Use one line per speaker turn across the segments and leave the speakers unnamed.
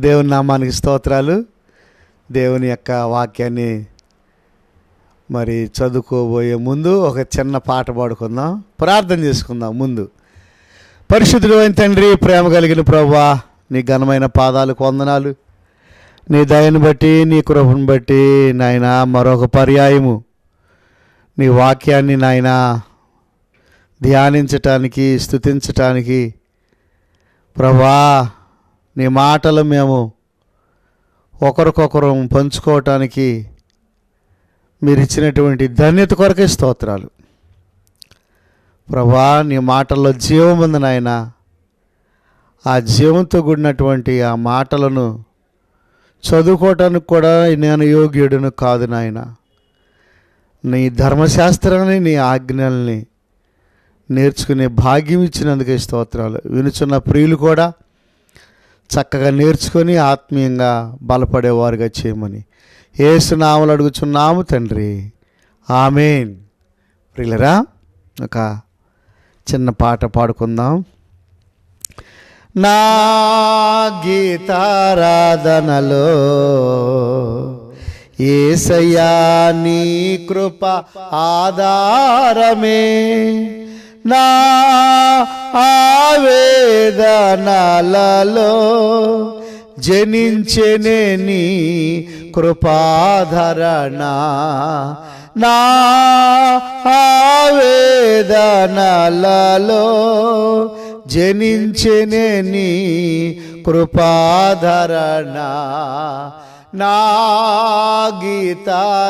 దేవుని నామానికి స్తోత్రాలు. దేవుని యొక్క వాక్యాన్ని మరి చదువుకోబోయే ముందు ఒక చిన్న పాట పాడుకుందాం. ప్రార్థన చేసుకుందాం ముందు. పరిశుద్ధుడు అయిన తండ్రి ప్రేమ కలిగిన ప్రభా నీ ఘనమైన పాదాలు కొందనాలు నీ దయను బట్టి నీ కృపను బట్టి నాయన మరొక పర్యాయము. నీ వాక్యాన్ని నాయన ధ్యానించటానికి స్థుతించటానికి ప్రభా నీ మాటలు మేము ఒకరికొకరు పంచుకోవటానికి మీరు ఇచ్చినటువంటి ధన్యత కొరకే స్తోత్రాలు. ప్రభా నీ మాటల్లో జీవం ఉంది నాయన. ఆ జీవంతో కూడినటువంటి ఆ మాటలను చదువుకోవటానికి కూడా నేను యోగ్యుడును కాదు నాయన. నీ ధర్మశాస్త్రాన్ని నీ ఆజ్ఞల్ని నేర్చుకునే భాగ్యం ఇచ్చినందుకే స్తోత్రాలు. వినుచున్న ప్రియులు కూడా చక్కగా నేర్చుకొని ఆత్మీయంగా బలపడేవారుగా చేయమని. ఏసునామలు అడుగుచున్నాము తండ్రి. ఆమెన్. ప్రియులరా ఒక చిన్న పాట పాడుకుందాం. నా గీతారాధనలో ఏసయ్యా నీ కృప ఆధారమే. నా ఆవేదనలలో జనించెనే నీ కృపాధరణ. నా ఆవేదనలలో జనించెనే నీ కృపాధరణ. నా గీతారాధనలో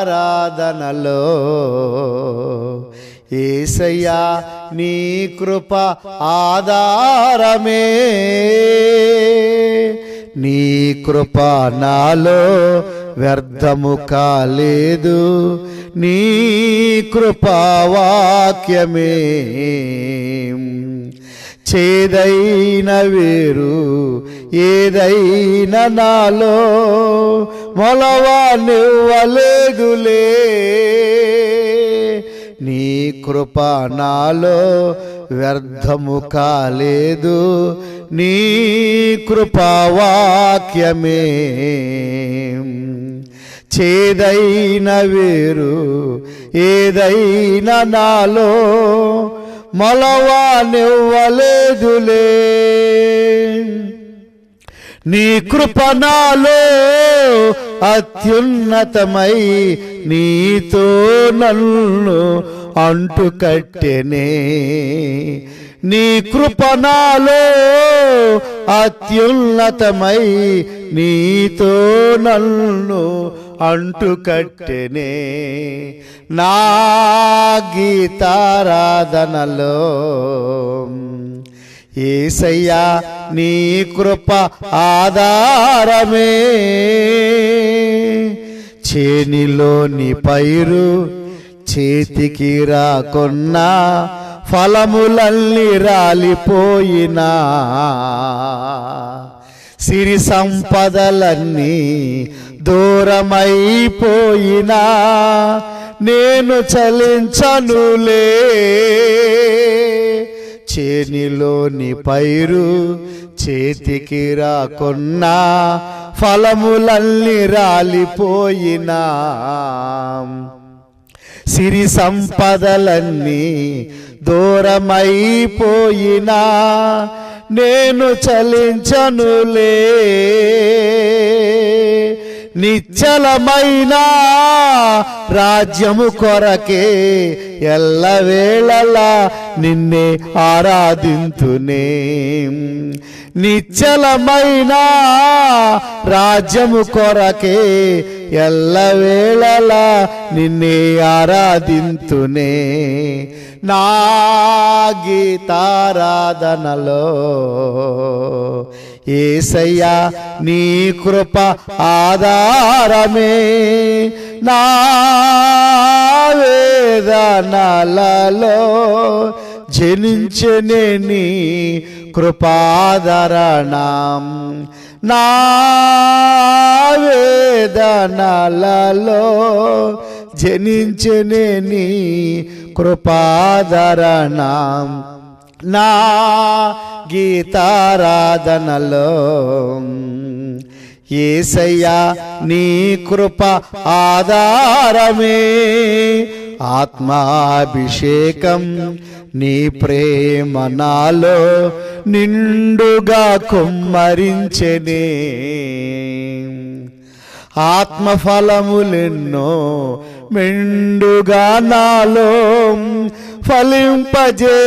ఏసయ్యా నీ కృప ఆధారమే. నీ కృప నాలో వ్యర్థము కాలేదు. నీ కృపా వాక్యమే. చేదైన వేరు ఏదైనా నాలో మొలవానివ్వలేదులే నీ కృప నాలో వ్యర్థము కాలేదు. నీ కృపావాక్యమే చేదైన వేరు ఏదైనా నాలో మొలవానివ్వలేదులే నీ కృపణాలో అత్యున్నతమై నీతో నన్ను అంటుకట్టెనే. నీ కృపణాలో అత్యున్నతమై నీతో నన్ను అంటుకట్టెనే. నా గీతారాధనలో ఏసయ్యా నీ కృప ఆధారమే. చేనిలోని పైరు చేతికి రాకున్నా ఫలములల్ని రాలిపోయినా. సిరి సంపదలన్నీ దూరమైపోయినా. నేను చలించనులే. చేనిలోని పైరు చేతికి రాకున్నా ఫలములన్ని రాలిపోయినా. సిరి సంపదలన్నీ దూరమైపోయినా నేను చలించనులే. నిశ్చలమైన రాజ్యము కొరకే ఎల్లవేళలా నిన్నే ఆరాధింతునే. నిచ్చలమైన రాజ్యము కొరకే ఎల్లవేళలా నిన్నే ఆరాధింతునే. నా గీతారాధనలో ఏసయ్యా నీ కృప ఆధారమే. నా వేదనలలో జనించనే నీ కృపాధరణం నా వేదనలలో జనించనే నీ కృపాధరణం నా గీతారాధనలో ఏసయ్యా నీ కృప ఆధారమే. ఆత్మాభిషేకం నీ ప్రేమ నాలో నిండుగా కుమ్మరించెనే. ఆత్మఫలములెన్నో మెండుగా నాలో ఫలింపజేసెనే.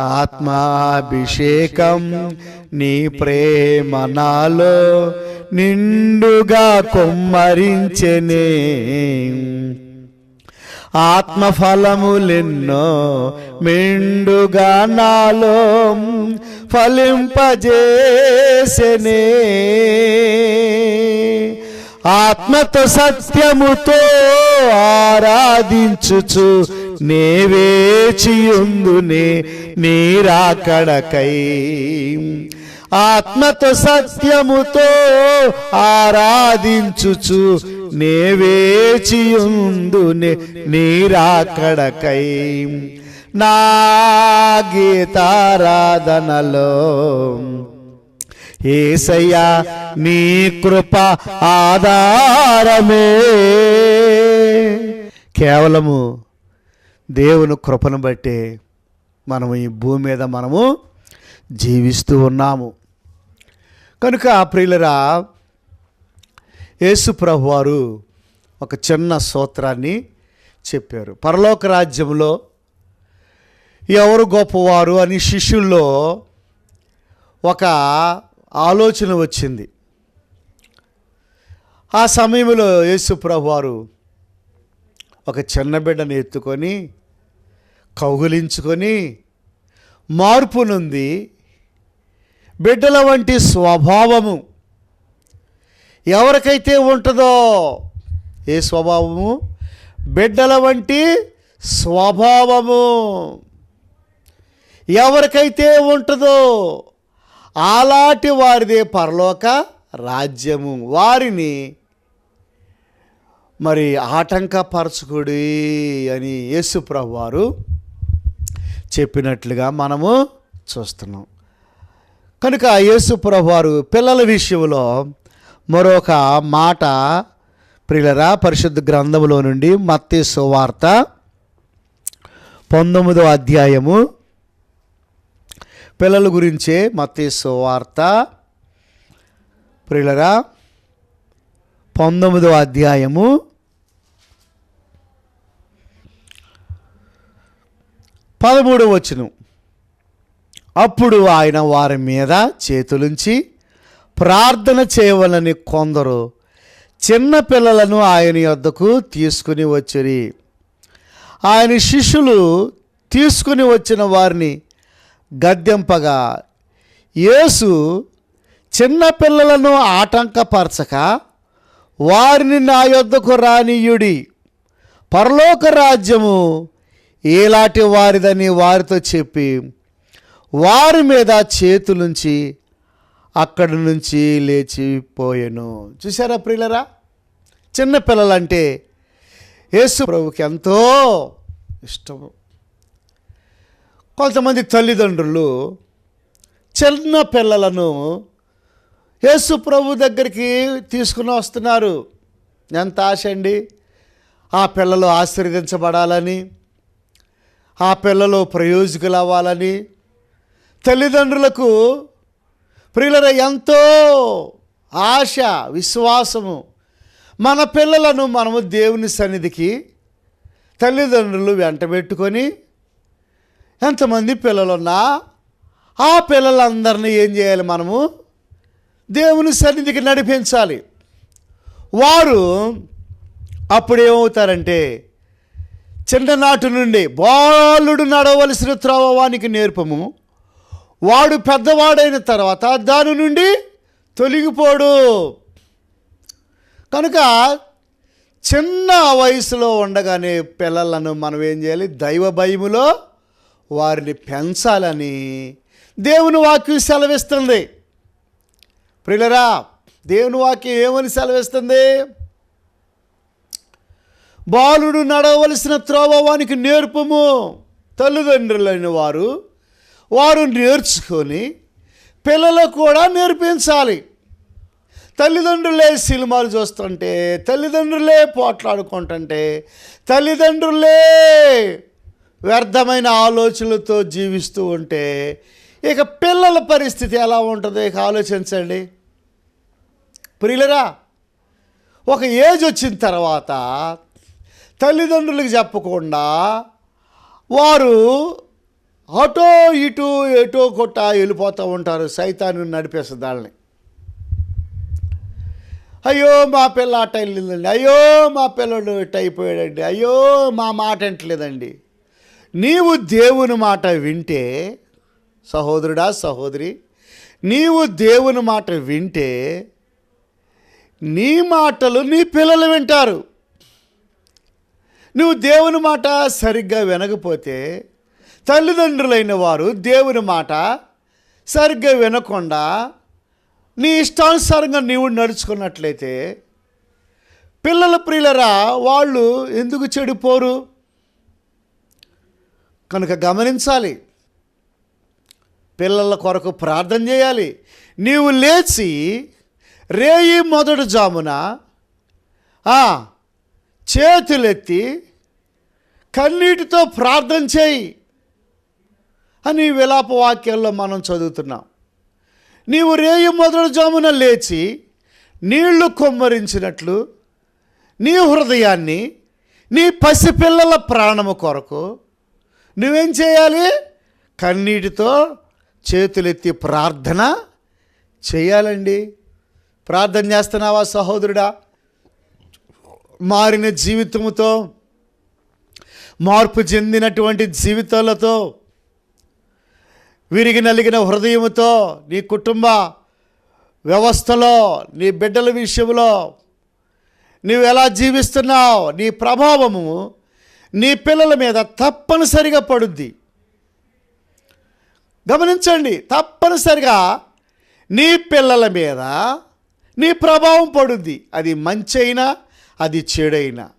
ఆత్మాభిషేకం నీ ప్రేమ నాలో నిండుగా కొమ్మరించెనే. ఆత్మఫలములెన్నో మెండుగా నాలో ఫలింపజేసెనే. ఆత్మతో సత్యముతో ఆరాధించుచు నే వేచియుందునే నీరాకడకై. ఆత్మతో సత్యముతో ఆరాధించుచు నే వేచియుందునే నీరాకడకై నా గీతారాధనలో. ఏసయ్యా నీ కృప ఆధారమే. కేవలము దేవుని కృపను బట్టే మనము ఈ భూమి మీద మనము జీవిస్తూ ఉన్నాము. కనుక ప్రియులరా యేసుప్రభు వారు ఒక చిన్న సూత్రాన్ని చెప్పారు. పరలోక రాజ్యంలో ఎవరు గొప్పవారు అని శిష్యుల్లో ఒక ఆలోచన వచ్చింది. ఆ సమయంలో యేసుప్రభు వారు ఒక చిన్న బిడ్డను ఎత్తుకొని కౌగులించుకొని మార్పు నుండి బిడ్డల వంటి స్వభావము ఎవరికైతే ఉంటుందో ఏ స్వభావము? బిడ్డల వంటి స్వభావము. ఎవరికైతే ఉంటుందో అలాంటి వారిదే పరలోక రాజ్యము. వారిని మరి ఆటంకపరచుకుడి అని యేసుప్రభు వారు చెప్పినట్లుగా మనము చూస్తున్నాం. కనుక యేసుప్రభు వారు పిల్లల విషయంలో మరొక మాట ప్రియులరా పరిశుద్ధ గ్రంథములో నుండి మత్తి సువార్త పంతొమ్మిదో అధ్యాయము. పిల్లల గురించే మత్తి సువార్త. ప్రియులరా పంతొమ్మిదో అధ్యాయము. పదమూడు వచ్చును అప్పుడు ఆయన వారి మీద చేతులుంచి ప్రార్థన చేయవలని కొందరు చిన్న పిల్లలను ఆయన యొద్దకు తీసుకుని వచ్చిరి. ఆయన శిష్యులు తీసుకుని వచ్చిన వారిని గద్దెంపగా యేసు చిన్నపిల్లలను ఆటంకపరచక వారిని నా యొద్దకు రానియుడి. పరలోక రాజ్యము ఏలాంటి వారిదని వారితో చెప్పి వారి మీద చేతులుంచి అక్కడి నుంచి లేచిపోయాను. చూసారా ప్రియులరా? చిన్న పిల్లలంటే యేసు ప్రభుకి ఎంతో ఇష్టము. కొంతమంది తల్లిదండ్రులు చిన్న పిల్లలను యేసు ప్రభు దగ్గరికి తీసుకుని వస్తున్నారు. ఎంత ఆశ అండి? ఆ పిల్లలు ఆశీర్వదించబడాలని ఆ పిల్లలు ప్రయోజకులు అవ్వాలని తల్లిదండ్రులకు ప్రియులర ఎంతో ఆశ విశ్వాసము మన పిల్లలను మనము దేవుని సన్నిధికి తల్లిదండ్రులు వెంటబెట్టుకొని ఎంతమంది పిల్లలున్నా ఆ పిల్లలందరినీ ఏం చేయాలి మనము? దేవుని సన్నిధికి నడిపించాలి. వారు అప్పుడు ఏమవుతారంటే చిన్ననాటి నుండి బాలుడు నడవలసిన త్రవవానికి నేర్పము. వాడు పెద్దవాడైన తర్వాత దాని నుండి తొలగిపోడు. కనుక చిన్న వయసులో ఉండగానే పిల్లలను మనం ఏం చేయాలి? దైవ భయములో వారిని పెంచాలని దేవుని వాక్యం సెలవిస్తుంది. ప్రియులరా దేవుని వాక్యం ఏమని సెలవిస్తుంది? బాలుడు నడవలసిన త్రోవ వానికి నేర్పము. తల్లిదండ్రులైన వారు వారు నేర్చుకొని పిల్లలకు కూడా నేర్పించాలి. తల్లిదండ్రులే సినిమాలు చూస్తుంటే తల్లిదండ్రులే పోట్లాడుకుంటుంటే తల్లిదండ్రులే వ్యర్థమైన ఆలోచనలతో జీవిస్తూ ఉంటే ఇక పిల్లల పరిస్థితి ఎలా ఉంటుందో ఇక ఆలోచించండి. ప్రియులరా ఒక ఏజ్ వచ్చిన తర్వాత తల్లిదండ్రులకు చెప్పకుండా వారు అటో ఇటు ఎటో కొట్ట వెళ్ళిపోతూ ఉంటారు. సైతాన్ని నడిపేస్తుంది వాళ్ళని అయ్యో మా పిల్ల అట్ట వెళ్ళిందండి. అయ్యో మా పిల్లడు ఇట్ట అయిపోయాడండి. అయ్యో మా మాట అంటలేదండి నీవు దేవుని మాట వింటే సహోదరుడా సహోదరి నీవు దేవుని మాట వింటే నీ మాటలు నీ పిల్లలు వింటారు. నువ్వు దేవుని మాట సరిగ్గా వినకపోతే తల్లిదండ్రులైన వారు దేవుని మాట సరిగ్గా వినకుండా నీ ఇష్టానుసారంగా నీవు నడుచుకున్నట్లయితే పిల్లల ప్రియులరా వాళ్ళు ఎందుకు చెడిపోరు? కనుక గమనించాలి. పిల్లల కొరకు ప్రార్థన చేయాలి. నీవు లేచి రేయి మొదటి జామున చేతులెత్తి కన్నీటితో ప్రార్థన చేయి. అని విలాప వాక్యాల్లో మనం చదువుతున్నాం. నీవు రేయు మొదటి జామున లేచి నీళ్ళు కొమ్మరించినట్లు నీ హృదయాన్ని నీ పసిపిల్లల ప్రాణము కొరకు నువ్వేం చేయాలి? కన్నీటితో చేతులెత్తి ప్రార్థన చేయాలండి. ప్రార్థన చేస్తున్నావా సహోదరుడా? మారిన జీవితముతో మార్పు చెందినటువంటి జీవితాలతో విరిగి నలిగిన హృదయముతో నీ కుటుంబ వ్యవస్థలో నీ బిడ్డల విషయంలో నువ్వు ఎలా జీవిస్తున్నావు నీ ప్రభావము నీ పిల్లల మీద తప్పనిసరిగా పడుద్ది. గమనించండి తప్పనిసరిగా నీ పిల్లల మీద నీ ప్రభావం పడుద్ది. అది మంచి అయినా అది చెడైనా.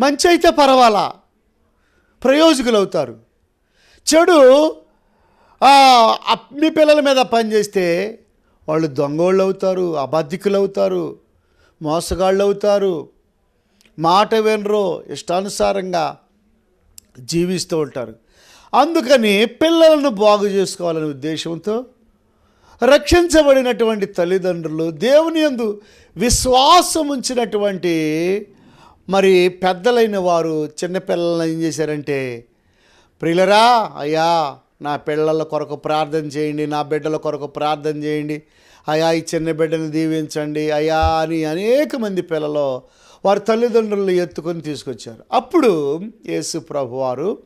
మంచి అయితే పర్వాలా? ప్రయోజకులు అవుతారు. చెడు మీ పిల్లల మీద పనిచేస్తే వాళ్ళు దొంగోళ్ళు అవుతారు అబద్ధికులు అవుతారు మోసగాళ్ళు అవుతారు మాట వినరు ఇష్టానుసారంగా జీవిస్తూ ఉంటారు. అందుకని పిల్లలను బాగు చేసుకోవాలనే ఉద్దేశంతో రక్షించబడినటువంటి తల్లిదండ్రులు దేవుని యందు విశ్వాసం ఉంచినటువంటి మరి పెద్దలైన వారు చిన్నపిల్లలను ఏం చేశారంటే ప్రియులరా అయ్యా నా పిల్లల కొరకు ప్రార్థన చేయండి నా బిడ్డల కొరకు ప్రార్థన చేయండి. అయా ఈ చిన్న బిడ్డను దీవించండి. అయ్యా అని అనేక మంది పిల్లలు వారి తల్లిదండ్రులను ఎత్తుకొని తీసుకొచ్చారు. అప్పుడు యేసు ప్రభు వారు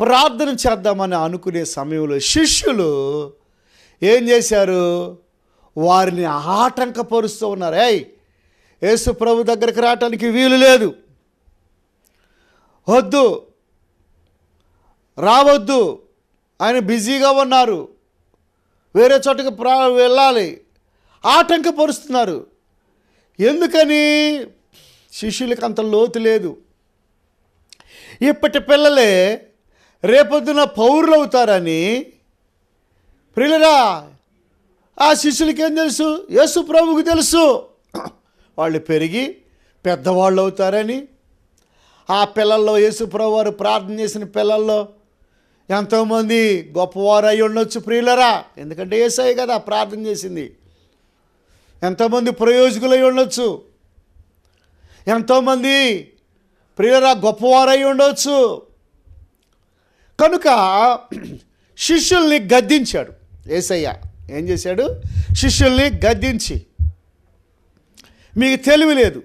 ప్రార్థన చేద్దామని అనుకునే సమయంలో శిష్యులు ఏం చేశారు? వారిని ఆటంకపరుస్తూ ఉన్నారు. ఏయ్ యేసు ప్రభు దగ్గరికి రావటానికి వీలు లేదు. వద్దు రావద్దు. ఆయన బిజీగా ఉన్నారు. వేరే చోటకి ప్రా వెళ్ళాలి. ఆటంకపరుస్తున్నారు. ఎందుకని? శిష్యులకి అంత లోతు లేదు. ఇప్పటి పిల్లలే రేపొద్దున పౌరులు అవుతారని ప్రియులరా ఆ శిష్యులకి ఏం తెలుసు? యేసు ప్రభుకు తెలుసు. వాళ్ళు పెరిగి పెద్దవాళ్ళు అవుతారని ఆ పిల్లల్లో యేసు ప్రభు వారు ప్రార్థన చేసిన పిల్లల్లో ఎంతోమంది గొప్పవారు అయి ఉండొచ్చు ప్రియులరా. ఎందుకంటే ఏసై కదా ప్రార్థన చేసింది. ఎంతోమంది ప్రయోజకులై ఉండొచ్చు. ఎంతోమంది ప్రియులరా గొప్పవారై ఉండొచ్చు. కనుక శిష్యుల్ని గద్దించాడు ఏసయ్య. ఏం చేశాడు? శిష్యుల్ని గద్దించి మీకు తెలివి లేదు.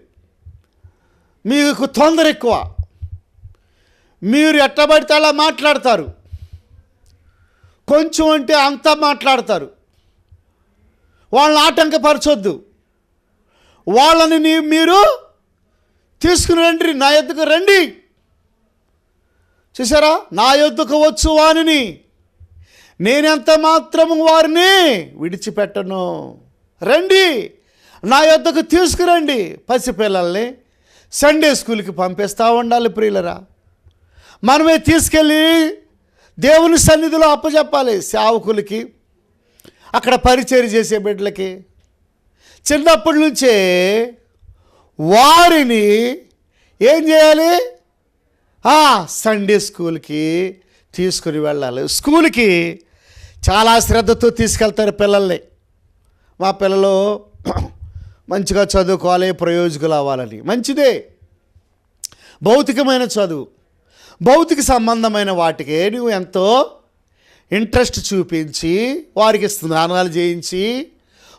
మీకు తొందర ఎక్కువ. మీరు ఎట్టబడితే అలా మాట్లాడతారు. కొంచెం అంటే అంతా మాట్లాడతారు. వాళ్ళని ఆటంకపరచొద్దు. వాళ్ళని మీరు తీసుకుని రండి నా ఎద్దుకు రండి. చూసారా నా యొద్దకు వచ్చు వానిని. నేనెంత మాత్రము వారిని విడిచిపెట్టను. రండి నా యొద్దకు తీసుకురండి. పసిపిల్లల్ని సండే స్కూల్కి పంపిస్తూ ఉండాలి ప్రియులరా. మనమే తీసుకెళ్ళి దేవుని సన్నిధిలో అప్పచెప్పాలి సేవకులకి అక్కడ పరిచయం చేసే బిడ్డలకి. చిన్నప్పటి నుంచే వారిని ఏం చేయాలి? ఆ, సండే స్కూల్కి తీసుకుని వెళ్ళాలి. స్కూల్కి చాలా శ్రద్ధతో తీసుకెళ్తారు పిల్లల్ని. మా పిల్లలు మంచిగా చదువుకోవాలి ప్రయోజకులు అవ్వాలని. మంచిదే. భౌతికమైన చదువు. భౌతిక సంబంధమైన వాటికి నువ్వు ఎంతో ఇంట్రెస్ట్ చూపించి వారికి స్నానాలు చేయించి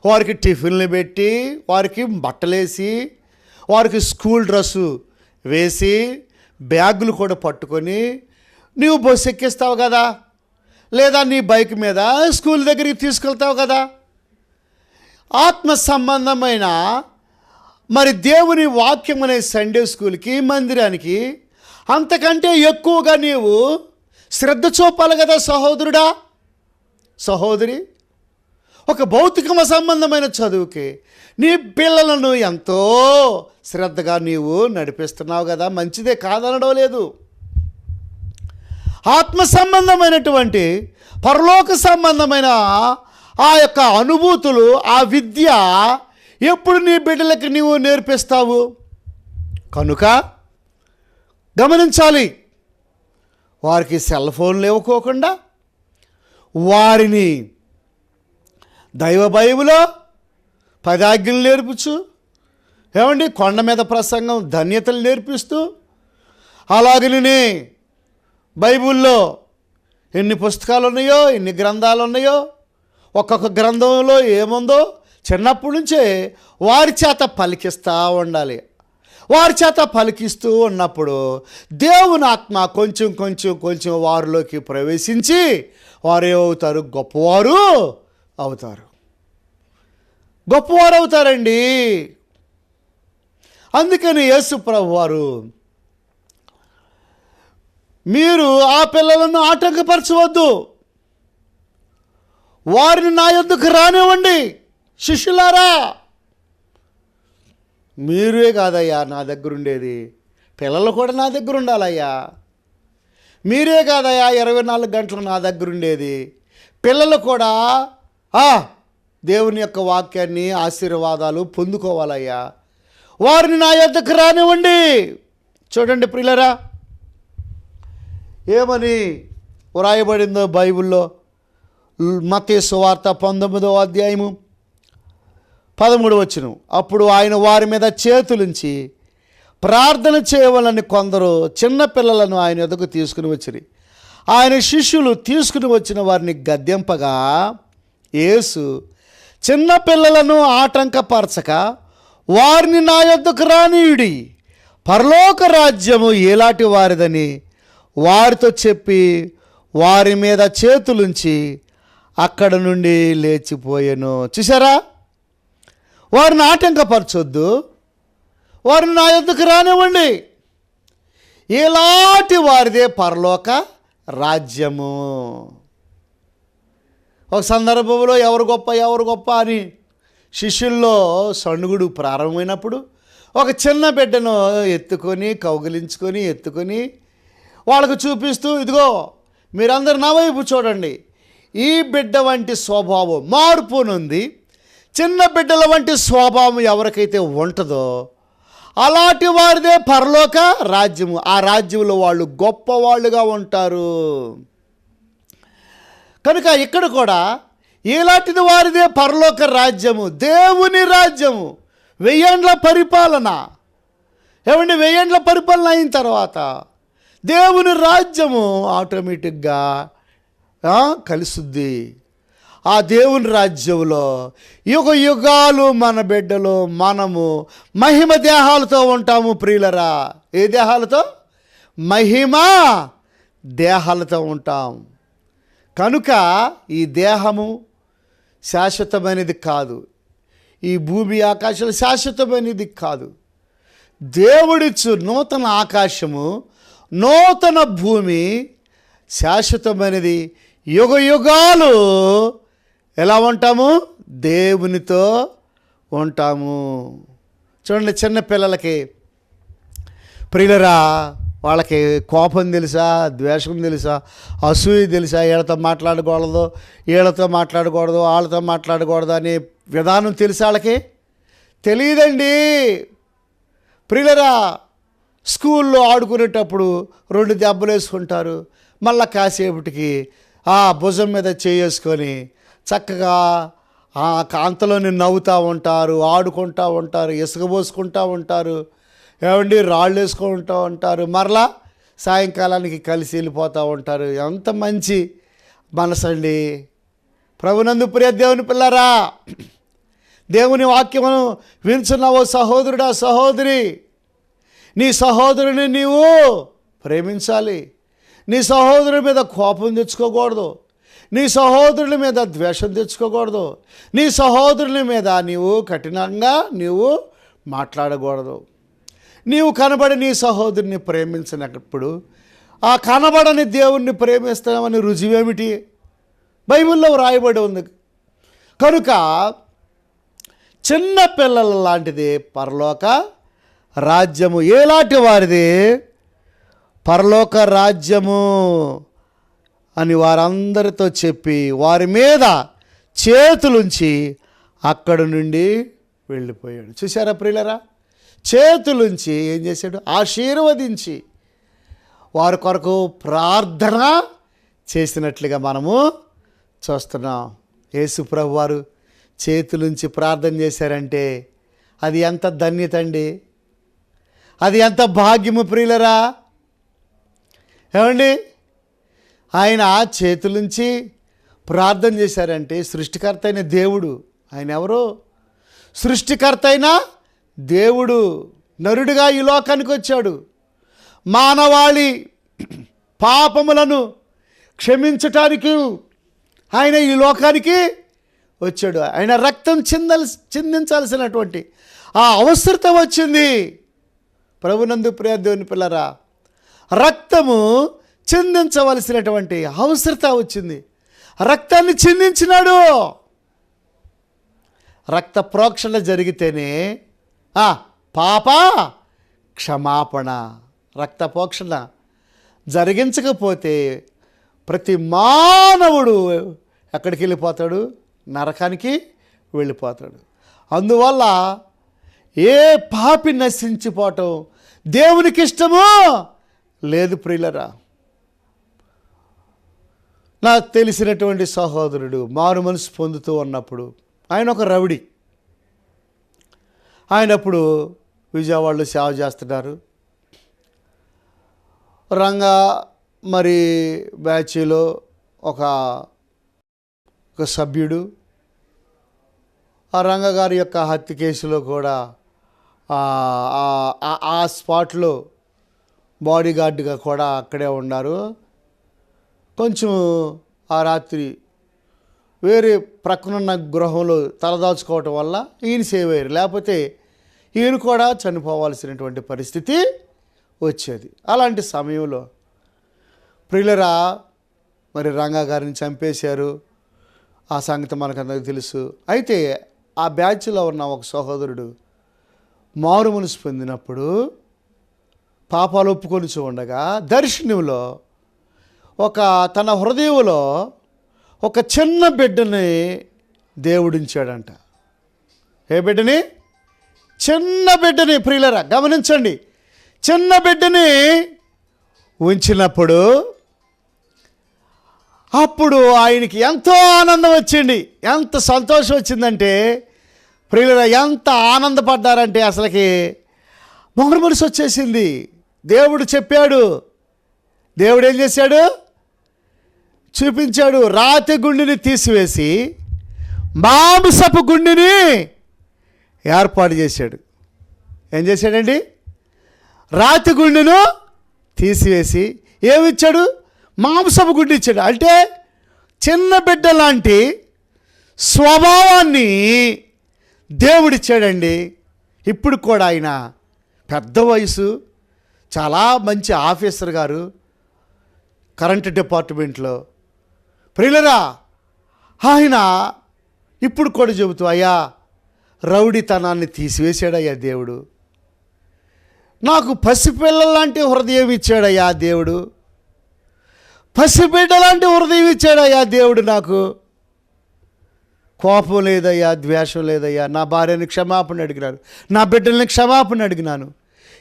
వారికి టిఫిన్లు పెట్టి వారికి బట్టలేసి వారికి స్కూల్ డ్రెస్సు వేసి బ్యాగులు కూడా పట్టుకొని నీవు బస్సు ఎక్కిస్తావు కదా? లేదా నీ బైక్ మీద స్కూల్ దగ్గరికి తీసుకెళ్తావు కదా? ఆత్మ సంబంధమైన మరి దేవుని వాక్యం అనే సండే స్కూల్కి మందిరానికి అంతకంటే ఎక్కువగా నీవు శ్రద్ధ చూపాలి కదా సహోదరుడా. సహోదరి ఒక భౌతిక సంబంధమైన చదువుకి నీ పిల్లలను ఎంతో శ్రద్ధగా నీవు నడిపిస్తున్నావు కదా. మంచిదే కాదనడం లేదు. ఆత్మ సంబంధమైనటువంటి పరలోక సంబంధమైన ఆ యొక్క అనుభూతులు ఆ విద్య ఎప్పుడు నీ బిడ్డలకి నీవు నేర్పిస్తావు? కనుక గమనించాలి. వారికి సెల్ ఫోన్లు ఇవ్వకోకుండా వారిని దైవ బైబులో పదాజ్ఞలు నేర్పించు ఏమండి? కొండ మీద ప్రసంగం ధన్యతలు నేర్పిస్తూ అలాగనే బైబిల్లో ఎన్ని పుస్తకాలు ఉన్నాయో ఎన్ని గ్రంథాలు ఉన్నాయో ఒక్కొక్క గ్రంథంలో ఏముందో చిన్నప్పటి నుంచే వారి చేత పలికిస్తూ ఉండాలి. వారి చేత పలికిస్తూ ఉన్నప్పుడు దేవుని ఆత్మ కొంచెం కొంచెం కొంచెం వారిలోకి ప్రవేశించి వారు ఏమవుతారు? గొప్పవారు అవుతారు. గొప్పవారు అవుతారండి. అందుకని యేసు ప్రభు వారు మీరు ఆ పిల్లలను ఆటంకపరచవద్దు. వారిని నా ఎందుకు రానివ్వండి? శిష్యులారా మీరే కాదయ్యా నా దగ్గర ఉండేది పిల్లలు కూడా నా దగ్గర ఉండాలయ్యా మీరే కాదయ్యా ఇరవై నాలుగు గంటలు నా దగ్గర ఉండేది పిల్లలు కూడా ఆ దేవుని యొక్క వాక్యాన్ని ఆశీర్వాదాలు పొందుకోవాలయ్యా. వారిని నా యొద్దకు రానివ్వండి. చూడండి ప్రియులరా ఏమని వ్రాయబడిందో బైబిల్లో? మతేశ్వార్త పంతొమ్మిదో అధ్యాయము పదమూడు వచ్చిన అప్పుడు ఆయన వారి మీద చేతులుంచి ప్రార్థన చేయవాలని కొందరు చిన్నపిల్లలను ఆయన ఎదుగు తీసుకుని వచ్చిరి. ఆయన శిష్యులు తీసుకుని వచ్చిన వారిని గద్దెంపగా యేసు చిన్నపిల్లలను ఆటంకపరచక వారిని నా యొద్దకు రానీయుడి. పరలోక రాజ్యము ఎలాంటి వారిదని వారితో చెప్పి వారి మీద చేతులుంచి అక్కడ నుండి లేచిపోయాను. చూసారా వారిని ఆటంకపరచొద్దు. వారిని నా యొద్దకు రానివ్వండి. ఇలాంటి వారిదే పరలోక రాజ్యము. ఒక సందర్భంలో ఎవరు గొప్ప ఎవరు గొప్ప అని శిష్యుల్లో సణుగుడు ప్రారంభమైనప్పుడు ఒక చిన్న బిడ్డను ఎత్తుకొని కౌగిలించుకొని ఎత్తుకొని వాళ్ళకు చూపిస్తూ ఇదిగో మీరందరు నా వైపు చూడండి. ఈ బిడ్డ వంటి స్వభావం మార్పునుంది. చిన్న బిడ్డల వంటి స్వభావం ఎవరికైతే ఉంటుందో అలాంటి వారిదే పరలోక రాజ్యము. ఆ రాజ్యంలో వాళ్ళు గొప్పవాళ్ళుగా ఉంటారు. కనుక ఇక్కడ కూడా ఇలాంటిది వారిదే పరలోక రాజ్యము దేవుని రాజ్యము. వెయ్యేండ్ల పరిపాలన. ఏమండి? వెయ్యేండ్ల పరిపాలన అయిన తర్వాత దేవుని రాజ్యము ఆటోమేటిక్గా కలుస్తుంది ఆ దేవుని రాజ్యంలో యుగ యుగాలు మన బిడ్డలు మనము మహిమ దేహాలతో ఉంటాము ప్రియులరా. ఏ దేహాలతో? మహిమ దేహాలతో ఉంటాం. కనుక ఈ దేహము శాశ్వతమైనది కాదు. ఈ భూమి ఆకాశాలు శాశ్వతమైనది కాదు. దేవుడిచ్చు నూతన ఆకాశము నూతన భూమి శాశ్వతమైనది. యుగ యుగాలు ఎలా ఉంటాము? దేవునితో ఉంటాము. చూడండి చిన్న పిల్లలకి. ప్రియులరా వాళ్ళకి కోపం తెలుసా? ద్వేషం తెలుసా? అసూయ తెలుసా? వీళ్ళతో మాట్లాడకూడదు వీళ్ళతో మాట్లాడకూడదు వాళ్ళతో మాట్లాడకూడదు అనే విధానం తెలుసా వాళ్ళకి? తెలియదండి ప్రియులరా స్కూల్లో ఆడుకునేటప్పుడు రెండు దెబ్బలు వేసుకుంటారు మళ్ళా కాసేపటికి ఆ భుజం మీద చేసుకొని చక్కగా ఆ కాంతలోని నవ్వుతూ ఉంటారు ఆడుకుంటూ ఉంటారు ఇసుక పోసుకుంటూ ఉంటారు. ఏమండి రాళ్ళు వేసుకుంటూ ఉంటారు. మరలా సాయంకాలానికి కలిసి వెళ్ళిపోతూ ఉంటారు. ఎంత మంచి మనసండి. ప్రభునందు ప్రియ దేవుని పిల్లరా దేవుని వాక్యమును వించున్నావో సహోదరుడా సహోదరి. నీ సహోదరుని నీవు ప్రేమించాలి. నీ సహోదరుడి మీద కోపం తెచ్చుకోకూడదు. నీ సహోదరుల మీద ద్వేషం తెచ్చుకోకూడదు. నీ సహోదరుల మీద నీవు కఠినంగా నీవు మాట్లాడకూడదు. నీవు కనబడి నీ సహోదరుని ప్రేమించినప్పుడు ఆ కనబడని దేవుణ్ణి ప్రేమిస్తామని రుజువేమిటి? బైబిల్లో వ్రాయబడి ఉంది. కనుక చిన్న పిల్లల లాంటిది పరలోక రాజ్యము. ఏలాంటి వారిది? పరలోక రాజ్యము. అని వారందరితో చెప్పి వారి మీద చేతులుంచి అక్కడి నుండి వెళ్ళిపోయాడు. చూసారా ప్రియులరా? చేతులుంచి ఏం చేశాడు? ఆశీర్వదించి వారి కొరకు ప్రార్థన చేసినట్లుగా మనము చూస్తున్నాం. యేసుప్రభు వారు చేతులుంచి ప్రార్థన చేశారంటే అది ఎంత ధన్యత అండి. అది ఎంత భాగ్యము ప్రియులరా? ఏమండి? ఆయన చేతులుంచి ప్రార్థన చేశారంటే సృష్టికర్త అయిన దేవుడు. ఆయన ఎవరు? సృష్టికర్త అయిన దేవుడు. నరుడిగా ఈ లోకానికి వచ్చాడు. మానవాళి పాపములను క్షమించటానికి ఆయన ఈ లోకానికి వచ్చాడు. ఆయన రక్తం చిందల్ చిందించాల్సినటువంటి ఆ అవసరత వచ్చింది. ప్రభునందు ప్రియ దేవుని పిల్లరా రక్తము చిందించవలసినటువంటి అవసరత వచ్చింది. రక్తాన్ని చిందించినాడు. రక్త ప్రోక్షణ జరిగితేనే పాప క్షమాపణ రక్త ప్రోక్షణ జరిగించకపోతే ప్రతి మానవుడు ఎక్కడికి వెళ్ళిపోతాడు? నరకానికి వెళ్ళిపోతాడు. అందువల్ల ఏ పాపి నశించిపోవటం దేవునికి ఇష్టము లేదు ప్రియులరా. నాకు తెలిసినటువంటి సహోదరుడు మారు మనసు పొందుతూ ఉన్నప్పుడు ఆయన ఒక రౌడి ఆయన అప్పుడు విజయవాడలో సేవ చేస్తున్నారు. రంగా మరి బ్యాచ్లో ఒక ఒక సభ్యుడు. ఆ రంగ గారి యొక్క హత్య కేసులో కూడా ఆ- స్పాట్లో బాడీగార్డ్గా కూడా అక్కడే ఉన్నారు. కొంచెం ఆ రాత్రి వేరే ప్రక్కనున్న గృహంలో తలదాచుకోవటం వల్ల ఈయన సేవ్ అయ్యారు. లేకపోతే ఈయన కూడా చనిపోవాల్సినటువంటి పరిస్థితి వచ్చేది. అలాంటి సమయంలో ప్రియులరా మరి రంగా గారిని చంపేశారు. ఆ సంగతి మనకందరికీ తెలుసు. అయితే ఆ బ్యాచ్లో ఉన్న ఒక సహోదరుడు మారు మనసు పొందినప్పుడు పాపాలు ఒప్పుకొని ఉండగా దర్శనంలో ఒక తన హృదయంలో ఒక చిన్న బిడ్డని దేవుడించాడంట. ఏ బిడ్డని? చిన్న బిడ్డని ప్రియులరా గమనించండి. చిన్న బిడ్డని ఉంచినప్పుడు అప్పుడు ఆయనకి ఎంతో ఆనందం వచ్చింది. ఎంత సంతోషం వచ్చిందంటే ప్రియులరా ఎంత ఆనందపడ్డారంటే అసలుకి మొహరు మనసు వచ్చేసింది. దేవుడు చెప్పాడు. దేవుడు ఏం చేశాడు? చూపించాడు. రాతి గుండిని తీసివేసి మాంసపు గుండిని ఏర్పాటు చేశాడు. ఏం చేశాడండి? రాతి గుండెను తీసివేసి ఏమిచ్చాడు? మాంసపు గుండె ఇచ్చాడు. అంటే చిన్న బిడ్డ లాంటి స్వభావాన్ని దేవుడిచ్చాడండి. ఇప్పుడు కూడా ఆయన పెద్ద వయసు చాలా మంచి ఆఫీసర్ గారు కరెంట్ డిపార్ట్మెంట్లో ప్రియులరా ఆయన ఇప్పుడు కూడా చెబుతూ అయ్యా రౌడీతనాన్ని తీసివేశాడయ్యా దేవుడు. నాకు పసిపిల్లల లాంటి హృదయం ఇచ్చాడయ్యా దేవుడు. పసిబిడ్డ లాంటి హృదయం ఇచ్చాడయ్యా దేవుడు నాకు. కోపం లేదయ్యా ద్వేషం లేదయ్యా. నా భార్యని క్షమాపణ అడిగినాను. నా బిడ్డల్ని క్షమాపణ అడిగినాను.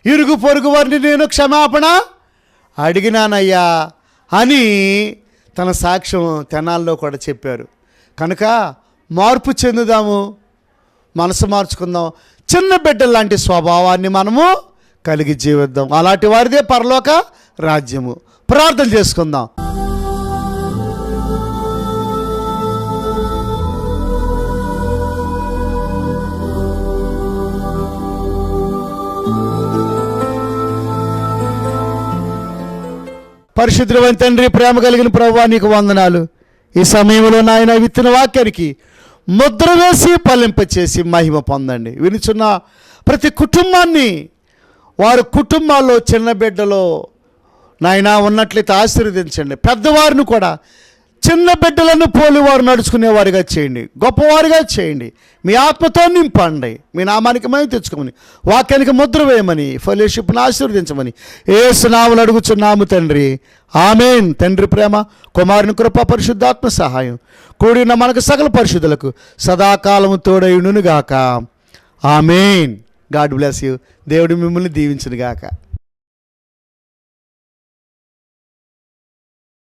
ఇరుగు పొరుగు వారిని నేను క్షమాపణ అడిగినానయ్యా అని తన సాక్ష్యం తెనాల్లో కూడా చెప్పారు. కనుక మార్పు చెందుదాము. మనసు మార్చుకుందాం. చిన్న బిడ్డల లాంటి స్వభావాన్ని మనము కలిగి జీవిద్దాం. అలాంటి వారిదే పరలోక రాజ్యము. ప్రార్థన చేసుకుందాం. పరిశుద్ధమైన తండ్రి ప్రేమ కలిగిన ప్రభు నీకు వందనాలు. ఈ సమయంలో నాయన విత్తిన వాక్యానికి ముద్ర వేసి పలింపచేసి మహిమ పొందండి. వినుచున్న ప్రతి కుటుంబాన్ని వారి కుటుంబాల్లో చిన్న బిడ్డలో నాయన ఉన్నట్లయితే ఆశీర్వదించండి. పెద్దవారిని కూడా చిన్న బిడ్డలను పోలివారు నడుచుకునేవారిగా చేయండి గొప్పవారిగా చేయండి. మీ ఆత్మతో నింపండి మీ నామానికి మేము తెచ్చుకోమని వాక్యానికి ముద్ర వేయమని ఫెలోషిప్ను ఆశీర్వదించమని ఏ సునాములు అడుగుచున్నాము తండ్రి. ఆమెన్. తండ్రి ప్రేమ కుమారుని కృప పరిశుద్ధాత్మ సహాయం కూడిన మనకు సకల పరిశుద్ధులకు సదాకాలము తోడయునుగాక ఆమెన్. God bless you. దేవుడు మిమ్మల్ని దీవించునుగాక.